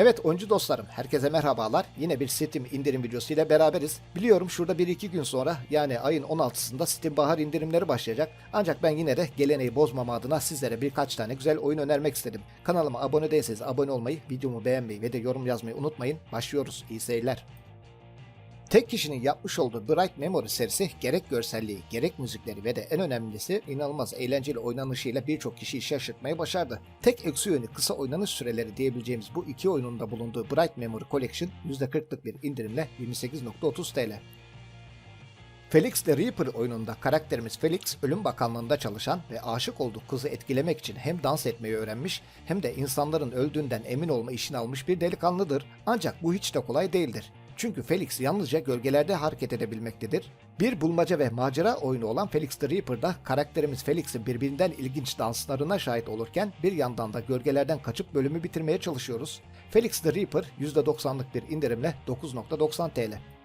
Evet oyuncu dostlarım, herkese merhabalar. Yine bir Steam indirim videosu ile beraberiz. Biliyorum şurada 1-2 gün sonra yani ayın 16'sında Steam bahar indirimleri başlayacak. Ancak ben yine de geleneği bozmama adına sizlere birkaç tane güzel oyun önermek istedim. Kanalıma abone değilseniz abone olmayı, videomu beğenmeyi ve de yorum yazmayı unutmayın. Başlıyoruz. İyi seyirler. Tek kişinin yapmış olduğu Bright Memory serisi gerek görselliği, gerek müzikleri ve de en önemlisi inanılmaz eğlenceli oynanışıyla birçok kişiyi şaşırtmayı başardı. Tek eksi yönü kısa oynanış süreleri diyebileceğimiz bu iki oyunun da bulunduğu Bright Memory Collection %40'lık bir indirimle 28.30 TL. Felix the Reaper oyununda karakterimiz Felix ölüm bakanlığında çalışan ve aşık olduğu kızı etkilemek için hem dans etmeyi öğrenmiş hem de insanların öldüğünden emin olma işini almış bir delikanlıdır. Ancak bu hiç de kolay değildir. Çünkü Felix yalnızca gölgelerde hareket edebilmektedir. Bir bulmaca ve macera oyunu olan Felix the Reaper'da karakterimiz Felix'in birbirinden ilginç danslarına şahit olurken bir yandan da gölgelerden kaçıp bölümü bitirmeye çalışıyoruz. Felix the Reaper %90'lık bir indirimle 9.90 TL.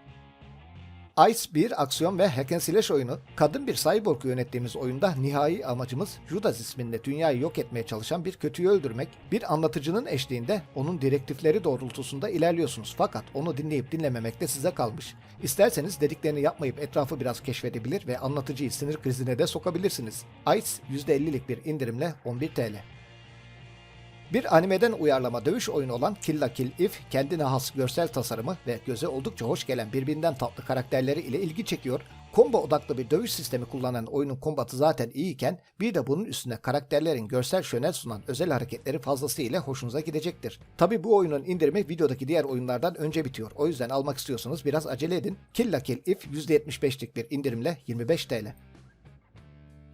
Ice bir aksiyon ve hack and slash oyunu. Kadın bir cyborg yönettiğimiz oyunda nihai amacımız Judas isminde dünyayı yok etmeye çalışan bir kötüyü öldürmek. Bir anlatıcının eşliğinde onun direktifleri doğrultusunda ilerliyorsunuz fakat onu dinleyip dinlememek de size kalmış. İsterseniz dediklerini yapmayıp etrafı biraz keşfedebilir ve anlatıcıyı sinir krizine de sokabilirsiniz. Ice %50'lik bir indirimle 11 TL. Bir animeden uyarlama dövüş oyunu olan Kill la Kill If kendine has görsel tasarımı ve göze oldukça hoş gelen birbirinden tatlı karakterleri ile ilgi çekiyor. Combo odaklı bir dövüş sistemi kullanan oyunun kombatı zaten iyiyken bir de bunun üstüne karakterlerin görsel şönel sunan özel hareketleri fazlasıyla hoşunuza gidecektir. Tabi bu oyunun indirimi videodaki diğer oyunlardan önce bitiyor. O yüzden almak istiyorsanız biraz acele edin. Kill la Kill If %75'lik bir indirimle 25 TL.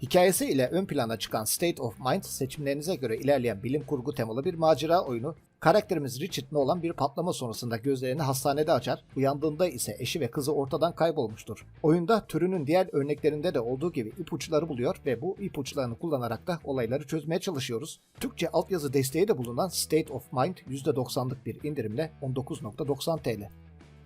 Hikayesi ile ön plana çıkan State of Mind seçimlerinize göre ilerleyen bilim kurgu temalı bir macera oyunu. Karakterimiz Richard Nolan bir patlama sonrasında gözlerini hastanede açar, uyandığında ise eşi ve kızı ortadan kaybolmuştur. Oyunda türünün diğer örneklerinde de olduğu gibi ipuçları buluyor ve bu ipuçlarını kullanarak da olayları çözmeye çalışıyoruz. Türkçe altyazı desteği de bulunan State of Mind %90'lık bir indirimle 19.90 TL.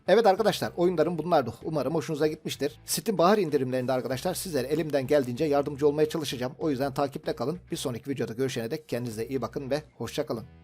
Evet arkadaşlar oyunlarım bunlardı. Umarım hoşunuza gitmiştir. Steam bahar indirimlerinde arkadaşlar sizlere elimden geldiğince yardımcı olmaya çalışacağım. O yüzden takipte kalın. Bir sonraki videoda görüşene dek kendinize iyi bakın ve hoşçakalın.